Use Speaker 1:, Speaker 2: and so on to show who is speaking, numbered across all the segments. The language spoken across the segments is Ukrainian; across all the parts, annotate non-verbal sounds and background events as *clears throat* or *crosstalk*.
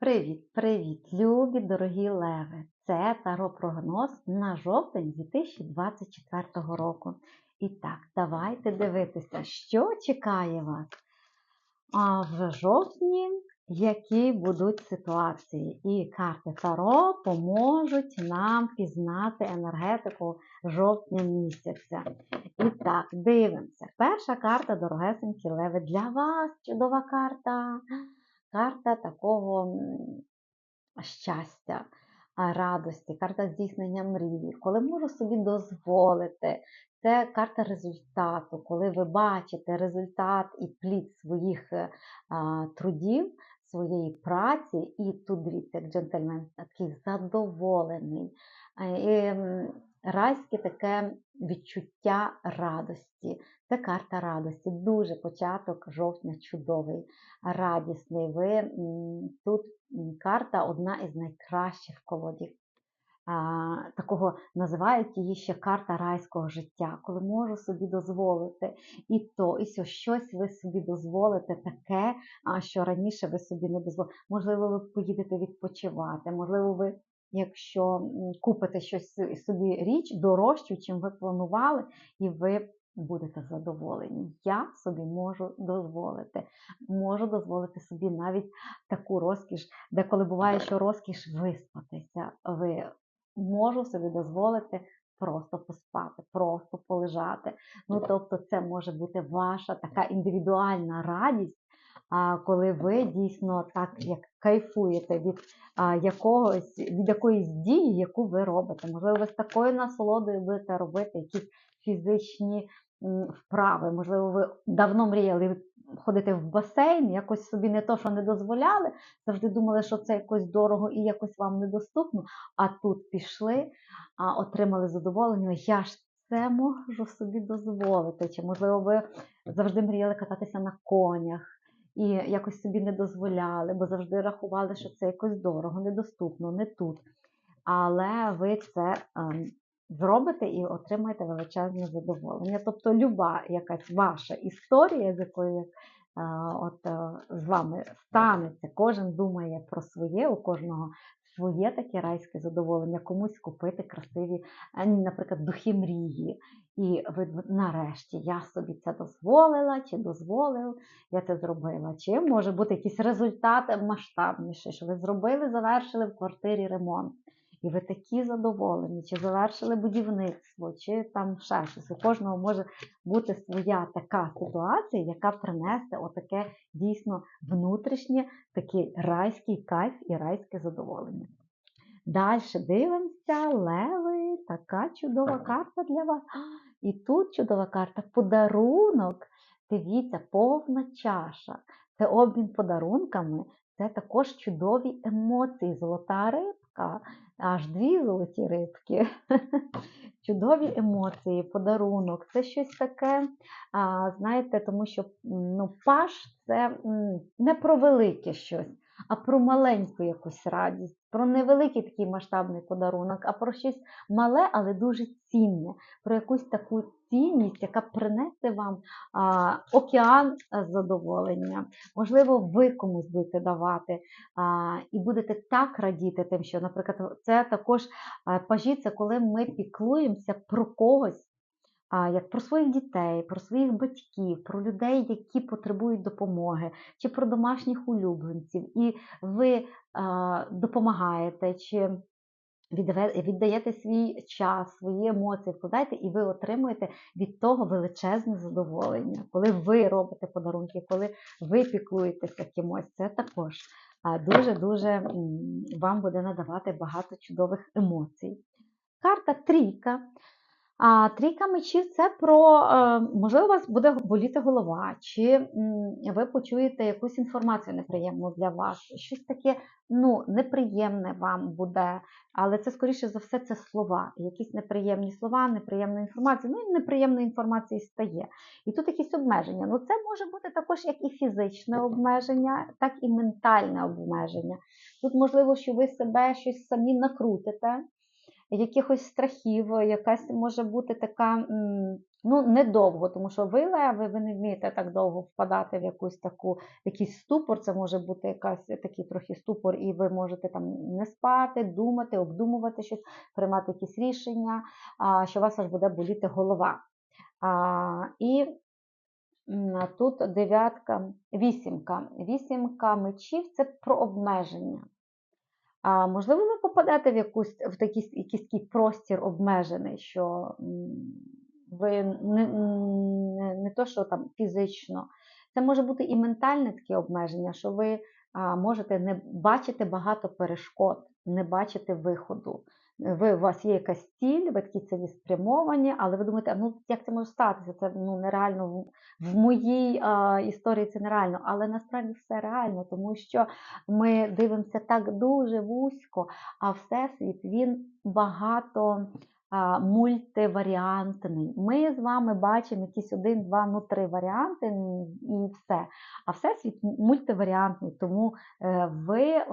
Speaker 1: Привіт-привіт, любі дорогі леви! Це таро-прогноз на жовтень 2024 року. І так, давайте дивитися, що чекає вас. А в жовтні які будуть ситуації. І карти Таро поможуть нам пізнати енергетику жовтня місяця. І так, дивимося. Перша карта дорогесенькі леви для вас. Чудова карта карта такого щастя, радості, карта здійснення мрії, коли можу собі дозволити. Це карта результату, коли ви бачите результат і плід своїх е, а, трудів, своєї праці, і тут дивіться, як джентльмен такий задоволений. І Райське таке відчуття радості. Це карта радості. Дуже початок жовтня чудовий, радісний. Ви Тут карта одна із найкращих в колоді. А, Такого називають її ще карта райського життя, коли можу собі дозволити і то, і сьо, щось ви собі дозволите таке, що раніше ви собі не дозволили. Можливо, ви поїдете відпочивати, можливо, ви якщо купите щось собі річ дорожчу, чим ви планували, і ви будете задоволені. Я собі можу дозволити. Можу дозволити собі навіть таку розкіш, де коли буває, що розкіш виспатися. Ви можу собі дозволити. Просто поспати, просто полежати. Ну, тобто, це може бути ваша така індивідуальна радість, коли ви дійсно так як кайфуєте від якогось, від якоїсь дії, яку ви робите. Можливо, ви з такою насолодою будете робити якісь фізичні вправи. Можливо, ви давно мріяли ходити в басейн, якось собі не то, що не дозволяли, завжди думали, що це якось дорого і якось вам недоступно. А тут пішли, отримали задоволення. Я ж це можу собі дозволити. Чи, можливо, ви завжди мріяли кататися на конях і якось собі не дозволяли, бо завжди рахували, що це якось дорого, недоступно, не тут. Але ви це ем, зробите і отримаєте величезне задоволення. Тобто, люба якась ваша історія, з якою е, от, е, з вами станеться, кожен думає про своє, у кожного своє таке райське задоволення, комусь купити красиві, е, наприклад, духи мрії. І ви нарешті я собі це дозволила, чи дозволив, я це зробила. Чи може бути якийсь результат масштабніший, що ви зробили, завершили в квартирі ремонт. І ви такі задоволені, чи завершили будівництво, чи там ще щось. У кожного може бути своя така ситуація, яка принесе отаке дійсно внутрішнє, такий райський кайф і райське задоволення. Далі дивимося, леви, така чудова карта для вас. І тут чудова карта подарунок. Дивіться, повна чаша. Це обмін подарунками, це також чудові емоції, золота рибка аж дві золоті рибки. *laughs* Чудові емоції, подарунок. Це щось таке, знаєте, тому що ну, паш це не про велике щось, а про маленьку якусь радість, про невеликий такий масштабний подарунок, а про щось мале, але дуже цінне, про якусь таку цінність, яка принесе вам а, океан задоволення. Можливо, ви комусь будете давати а, і будете так радіти тим, що, наприклад, це також пажі, це коли ми піклуємося про когось. Як про своїх дітей, про своїх батьків, про людей, які потребують допомоги, чи про домашніх улюбленців, і ви а, допомагаєте, чи віддаєте свій час, свої емоції, вкладаєте, і ви отримуєте від того величезне задоволення. Коли ви робите подарунки, коли ви піклуєтеся кимось, це також дуже-дуже вам буде надавати багато чудових емоцій. Карта трійка. А трійка мечів це про, е, можливо, у вас буде боліти голова, чи ви почуєте якусь інформацію неприємну для вас, щось таке ну, неприємне вам буде, але це, скоріше за все, це слова, якісь неприємні слова, неприємна інформація. Ну і неприємної інформації стає. І тут якісь обмеження. Ну, це може бути також як і фізичне обмеження, так і ментальне обмеження. Тут, можливо, що ви себе щось самі накрутите якихось страхів, якась може бути така Ну, недовго, тому що ви леви, ви не вмієте так довго впадати в якусь таку, якийсь ступор. Це може бути якась такий трохи ступор, і ви можете там не спати, думати, обдумувати щось, приймати якісь рішення, що у вас аж буде боліти голова. І тут дев'ятка, вісімка. Вісімка мечів це про обмеження. А можливо, ви попадете в якусь в такий, якийсь такий простір обмежений, що ви не, не, не то, що там фізично, це може бути і ментальне таке обмеження, що ви можете не бачити багато перешкод, не бачити виходу. Ви, у вас є якась ціль, ви такі цілеспрямовані, але ви думаєте, ну як це може статися? Це ну, нереально в, в моїй а, історії це нереально, але насправді все реально, тому що ми дивимося так дуже вузько, а всесвіт він багато мультиваріантний. Ми з вами бачимо якісь один, два, ну три варіанти і все. А всесвіт мультиваріантний, тому е, ви.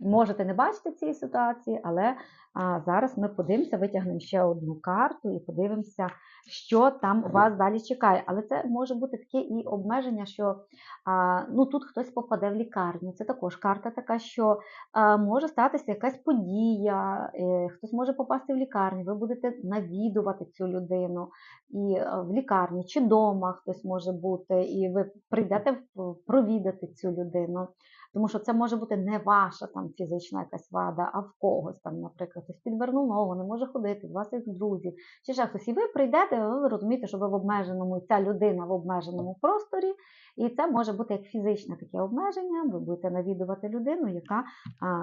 Speaker 1: Можете не бачити цієї ситуації, але а, зараз ми подивимося, витягнемо ще одну карту і подивимося, що там вас далі чекає. Але це може бути таке і обмеження, що а, ну, тут хтось попаде в лікарню. Це також карта така, що а, може статися якась подія, е, хтось може попасти в лікарню, ви будете навідувати цю людину і е, в лікарні чи вдома хтось може бути, і ви прийдете провідати цю людину. Тому що це може бути не ваша там фізична якась вада, а в когось там, наприклад, хтось підвернув ногу, не може ходити, у вас є друзів, чи ще хтось. І ви прийдете, ви розумієте, що ви в обмеженому, ця людина в обмеженому просторі, і це може бути як фізичне таке обмеження. Ви будете навідувати людину, яка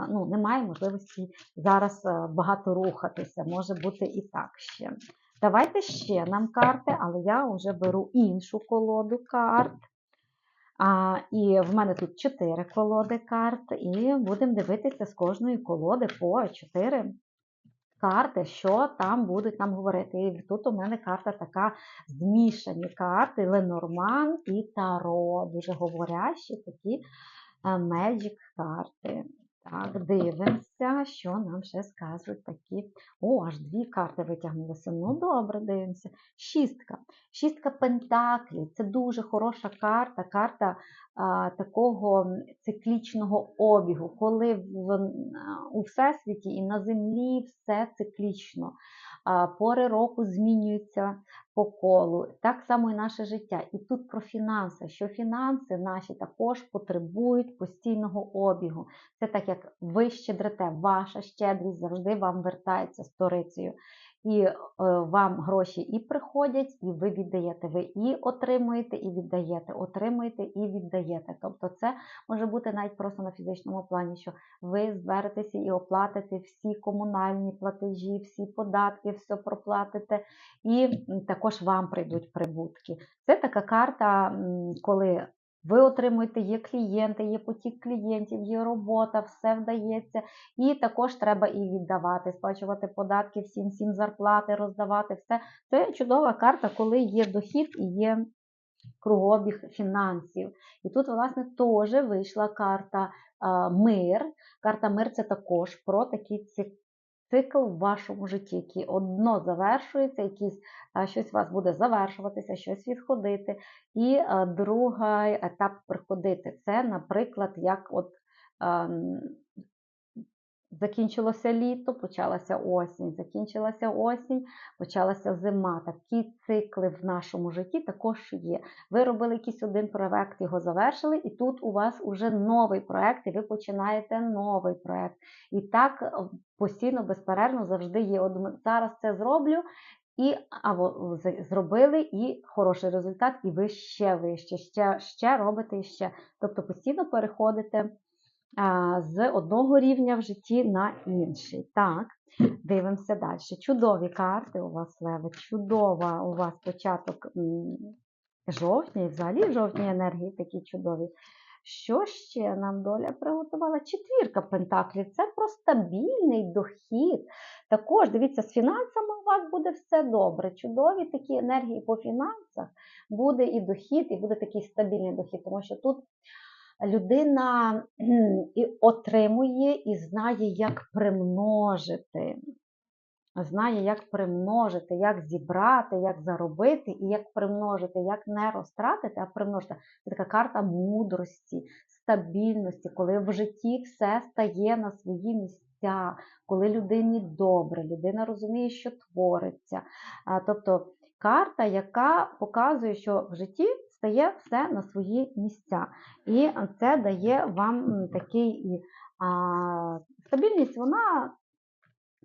Speaker 1: ну, не має можливості зараз багато рухатися. Може бути і так ще. Давайте ще нам карти, але я вже беру іншу колоду карт. А, і в мене тут 4 колоди карт, і будемо дивитися з кожної колоди по 4 карти, що там будуть нам говорити. І тут у мене карта така змішані карти, Ленорман і Таро. Дуже говорящі такі Magic карти. Так, дивимося, що нам ще скажуть такі. О, аж дві карти витягнулися. Ну, добре, дивимося. Шістка. Шістка пентаклів. Це дуже хороша карта, карта а, такого циклічного обігу, коли в, у всесвіті і на землі все циклічно. Пори року змінюються по колу. Так само і наше життя. І тут про фінанси, що фінанси наші також потребують постійного обігу. Це так, як ви щедрите, ваша щедрість завжди вам вертається сторицею. І е, вам гроші і приходять, і ви віддаєте. Ви і отримуєте, і віддаєте, отримуєте і віддаєте. Тобто це може бути навіть просто на фізичному плані, що ви зберетеся і оплатите всі комунальні платежі, всі податки, все проплатите, і також вам прийдуть прибутки. Це така карта, коли ви отримуєте, є клієнти, є потік клієнтів, є робота, все вдається. І також треба і віддавати, сплачувати податки, всім всім зарплати, роздавати все. Це чудова карта, коли є дохід і є кругообіг фінансів. І тут, власне, теж вийшла карта мир. Карта мир це також про ци- цикл в вашому житті, який одно завершується, якийсь щось у вас буде завершуватися, щось відходити. І а, другий етап приходити. Це, наприклад, як от. Закінчилося літо, почалася осінь, закінчилася осінь, почалася зима. Такі цикли в нашому житті також є. Ви робили якийсь один проект, його завершили, і тут у вас вже новий проект, і ви починаєте новий проект. І так е, постійно, безперервно завжди є. От зараз це зроблю. І або зробили і хороший результат, і ви ще вище, ще, ще робите і ще. Тобто постійно переходите з одного рівня в житті на інший. Так, дивимося далі. Чудові карти у вас, Леви, чудова у вас початок жовтня, і взагалі жовтні енергії такі чудові. Що ще нам доля приготувала? Четвірка пентаклів це про стабільний дохід. Також, дивіться, з фінансами у вас буде все добре. Чудові такі енергії по фінансах, буде і дохід, і буде такий стабільний дохід, тому що тут людина і отримує і знає, як примножити. знає, як примножити, як зібрати, як заробити і як примножити, як не розтратити, а примножити. Це така карта мудрості, стабільності, коли в житті все стає на свої місця, коли людині добре, людина розуміє, що твориться. Тобто карта, яка показує, що в житті стає все на свої місця. І це дає вам такий і, стабільність, вона,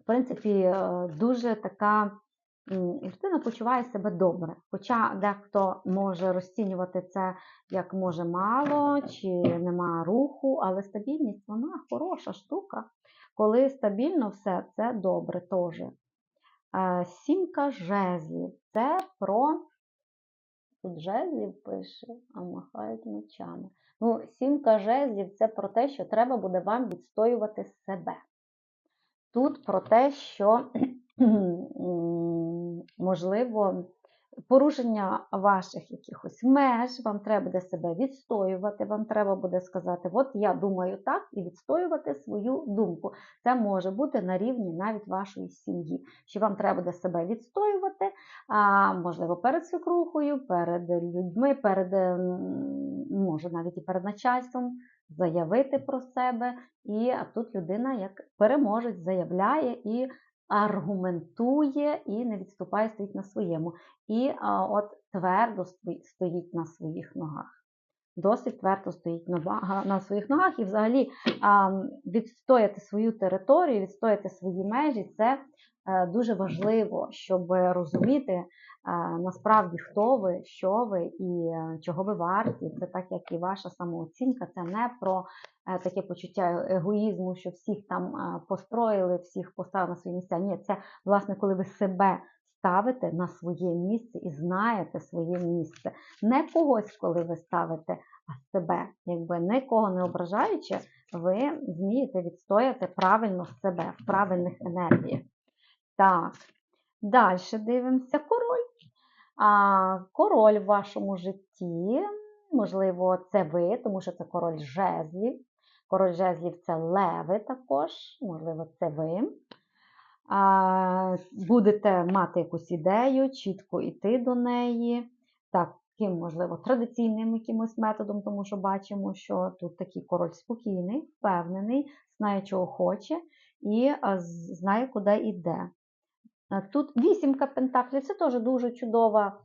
Speaker 1: в принципі, е, дуже така. Людина почуває себе добре. Хоча дехто може розцінювати це як може мало чи нема руху, але стабільність вона хороша штука. Коли стабільно все, це добре теж. Е, Сімка жезлів. Це про тут жезлів пише, а махають мечами. Ну, сімка жезлів це про те, що треба буде вам відстоювати себе. Тут про те, що *clears throat* можливо порушення ваших якихось меж, вам треба буде себе відстоювати, вам треба буде сказати, от я думаю так, і відстоювати свою думку. Це може бути на рівні навіть вашої сім'ї. Що вам треба буде себе відстоювати, а, можливо, перед свекрухою, перед людьми, перед, ем, може, навіть і перед начальством, заявити про себе. І тут людина як переможець заявляє і аргументує і не відступає, стоїть на своєму. І а, от твердо стоїть на своїх ногах. Досить твердо стоїть на, на своїх ногах і взагалі а, відстояти свою територію, відстояти свої межі це е, дуже важливо, щоб розуміти е, насправді, хто ви, що ви і е, чого ви варті. Це так, як і ваша самооцінка, це не про таке почуття егоїзму, що всіх там е, построїли, всіх поставили на свої місця. Ні, це власне, коли ви себе ставите на своє місце і знаєте своє місце. Не когось, коли ви ставите, а себе. Якби нікого не ображаючи, ви вмієте відстояти правильно себе в правильних енергіях. Так, далі дивимося король. А, король в вашому житті, можливо, це ви, тому що це король жезлів. Король жезлів це леви також, можливо, це ви. А, будете мати якусь ідею, чітко йти до неї. Таким, можливо, традиційним якимось методом, тому що бачимо, що тут такий король спокійний, впевнений, знає, чого хоче, і знає, куди йде. Тут вісімка пентаклів це теж дуже чудова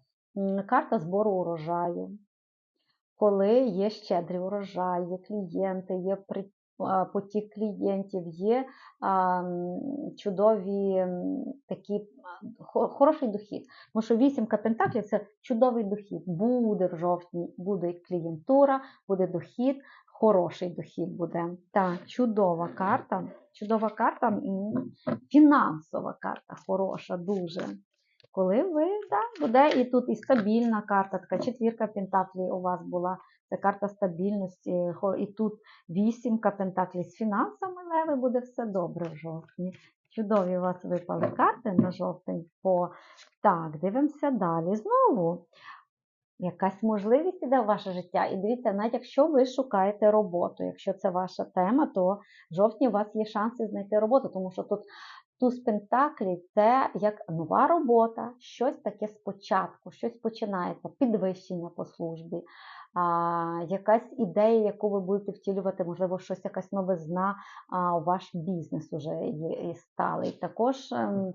Speaker 1: карта збору урожаю. Коли є щедрий урожай, є клієнти, є потік клієнтів, є чудові такі хороший дохід. Тому що вісімка пентаклів це чудовий дохід. Буде в жовтні, буде клієнтура, буде дохід, хороший дохід буде. Так, чудова карта. Чудова карта, фінансова карта, хороша, дуже. Коли ви, да, буде і тут і стабільна карта, така четвірка пентаклів у вас була, це карта стабільності, і тут вісімка пентаклів з фінансами, леви, буде все добре в жовтні. Чудові у вас випали карти на жовтень. По... Так, дивимося далі. Знову якась можливість іде в ваше життя. І дивіться, навіть якщо ви шукаєте роботу, якщо це ваша тема, то в жовтні у вас є шанси знайти роботу, тому що тут туз пентаклів це як нова робота, щось таке спочатку, щось починається, підвищення по службі, а, якась ідея, яку ви будете втілювати, можливо, щось якась новизна а, у ваш бізнес уже є і сталий. Також ем,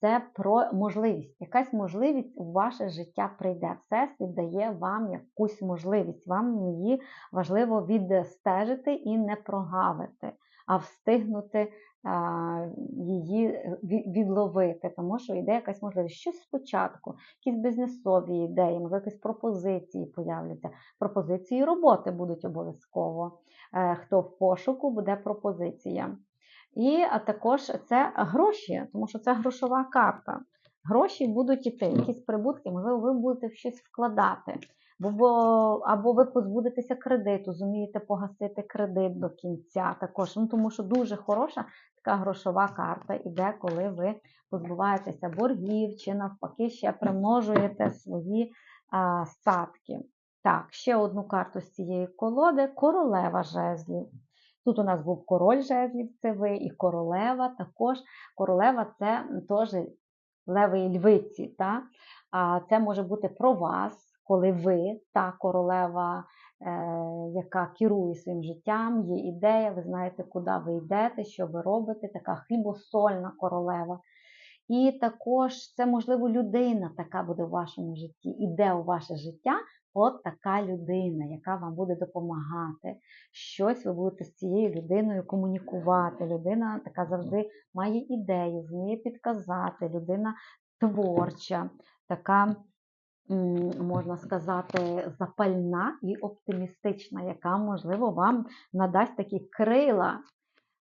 Speaker 1: це про можливість. Якась можливість у ваше життя прийде. Всесвіт дає вам якусь можливість. Вам її важливо відстежити і не прогавити, а встигнути її відловити, тому що йде якась можливість. Щось спочатку, якісь бізнесові ідеї, можливо, якісь пропозиції появляться. Пропозиції роботи будуть обов'язково. Е, Хто в пошуку, буде пропозиція. І також це гроші, тому що це грошова карта. Гроші будуть іти, якісь прибутки, можливо, ви будете в щось вкладати. Бо, або ви позбудетеся кредиту, зумієте погасити кредит до кінця також. Ну, тому що дуже хороша така грошова карта іде, коли ви позбуваєтеся боргів чи навпаки ще примножуєте свої а, статки. Так, ще одну карту з цієї колоди королева жезлів. Тут у нас був король жезлів, це ви, і королева також. Королева це теж леви і львиці. Та? А це може бути про вас, коли ви та королева, е, яка керує своїм життям, є ідея, ви знаєте, куди ви йдете, що ви робите, така хлібосольна королева. І також це, можливо, людина така буде в вашому житті, іде у ваше життя. От така людина, яка вам буде допомагати. Щось ви будете з цією людиною комунікувати. Людина така завжди має ідею, вміє підказати, людина творча, така, можна сказати, запальна і оптимістична, яка, можливо, вам надасть такі крила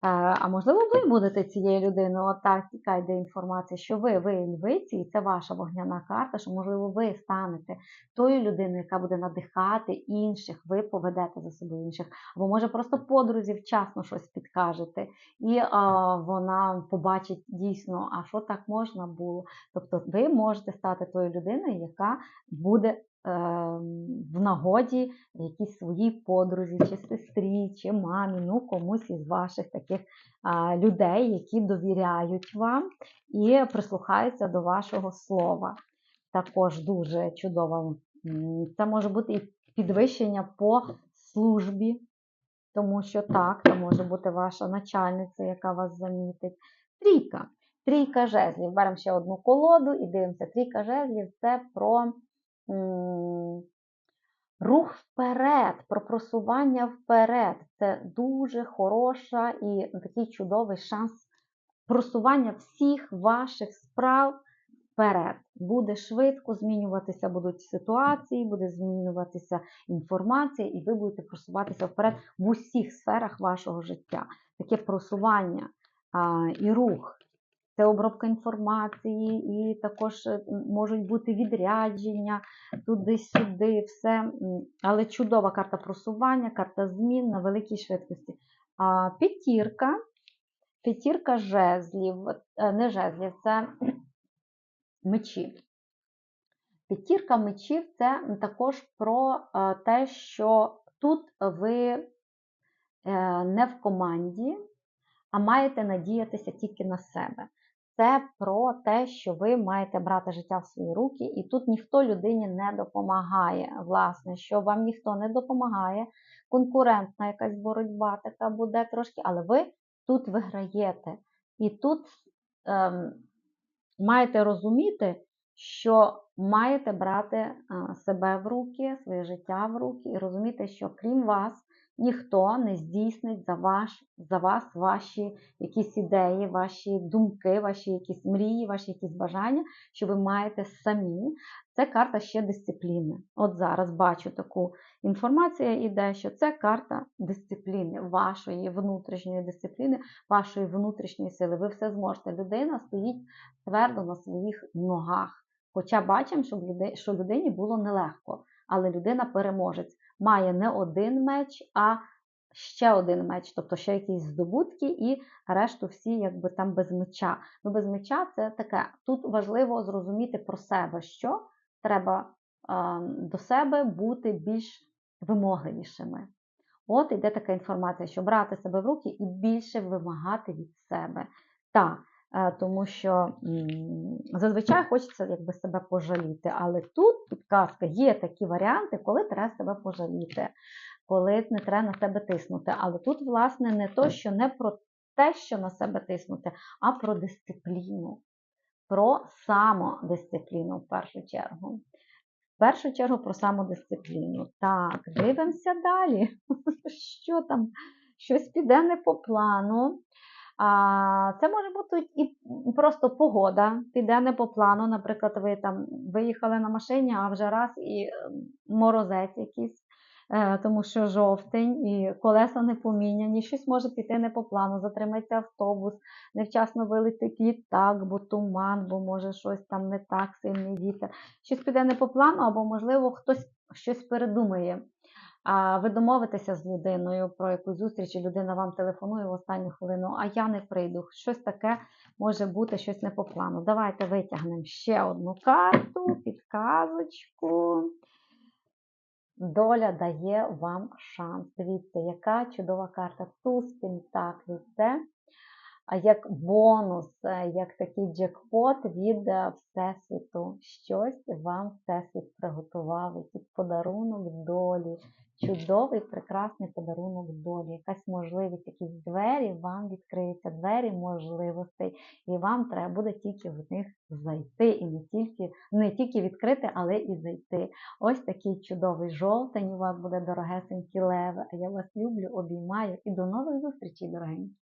Speaker 1: а можливо, ви будете цією людиною, отак тікає інформація, що ви, ви львиці, і це ваша вогняна карта, що, можливо, ви станете тою людиною, яка буде надихати інших, ви поведете за собою інших. Або, може, просто подрузі вчасно щось підкажете, і а, вона побачить дійсно, а що так можна було. Тобто, ви можете стати тою людиною, яка буде в нагоді якійсь своїй подрузі, чи сестрі, чи мамі, ну комусь із ваших таких людей, які довіряють вам і прислухаються до вашого слова. Також дуже чудово. Це може бути і підвищення по службі, тому що так, це може бути ваша начальниця, яка вас замітить. Трійка. Трійка жезлів. Беремо ще одну колоду і дивимося. Трійка жезлів це про рух вперед, про просування вперед. Це дуже хороша і такий чудовий шанс просування всіх ваших справ вперед. Буде швидко змінюватися будуть ситуації, буде змінюватися інформація, і ви будете просуватися вперед в усіх сферах вашого життя. Таке просування а, і рух це обробка інформації, і також е, можуть бути відрядження туди-сюди, все. Але чудова карта просування, карта змін на великій швидкості. А П'ятірка, п'ятірка жезлів, е, не жезлів, це мечі. П'ятірка мечів це також про е, те, що тут ви не в команді, а маєте надіятися тільки на себе це про те, що ви маєте брати життя в свої руки, і тут ніхто людині не допомагає. Власне, що вам ніхто не допомагає, конкурентна якась боротьба така буде трошки, але ви тут виграєте. І тут ем, маєте розуміти, що маєте брати е, себе в руки, своє життя в руки, і розуміти, що крім вас ніхто не здійснить за ваш, за вас ваші якісь ідеї, ваші думки, ваші якісь мрії, ваші якісь бажання, що ви маєте самі. Це карта ще дисципліни. От зараз бачу таку інформацію, іде, що це карта дисципліни, вашої внутрішньої дисципліни, вашої внутрішньої сили. Ви все зможете. Людина стоїть твердо на своїх ногах. Хоча бачимо, що людині було нелегко, але людина переможець має не один меч, а ще один меч, тобто ще якісь здобутки, і решту всі якби там без меча. Ну, без меча це таке. Тут важливо зрозуміти про себе, що треба е, до себе бути більш вимогливішими. От іде така інформація, що брати себе в руки і більше вимагати від себе. Так, Е, тому що зазвичай хочеться якби себе пожаліти. Але тут підказка, є такі варіанти, коли треба себе пожаліти, коли не треба на себе тиснути. Але тут, власне, не то, що не про те, що на себе тиснути, а про дисципліну, про самодисципліну в першу чергу. В першу чергу про самодисципліну. Так, дивимося далі. *laughs* Що там? Щось піде не по плану. Це може бути і просто погода, піде не по плану. Наприклад, ви там виїхали на машині, а вже раз і ем, морозець якийсь, е, тому що жовтень, і колеса не поміняні, щось може піти не по плану, затримається автобус, невчасно вилетить літак, бо туман, бо може щось там не так, сильний вітер. Щось піде не по плану, або, можливо, хтось щось передумає. А ви домовитеся з людиною про якусь зустріч, і людина вам телефонує в останню хвилину, а я не прийду. Щось таке може бути, щось не по плану. Давайте витягнемо ще одну карту, підказочку. доля дає вам шанс. Дивіться, яка чудова карта. Туз Пентаклів. Це як бонус, е, як такий джекпот від е, Всесвіту. Щось вам Всесвіт приготував, якийсь подарунок долі. Чудовий, прекрасний подарунок долі. Якась можливість, якісь двері вам відкриються, двері можливостей, і вам треба буде тільки в них зайти. І не тільки, не тільки відкрити, але і зайти. Ось такий чудовий жовтень у вас буде, дорогесенькі леви. Я вас люблю, обіймаю і до нових зустрічей, дорогенькі.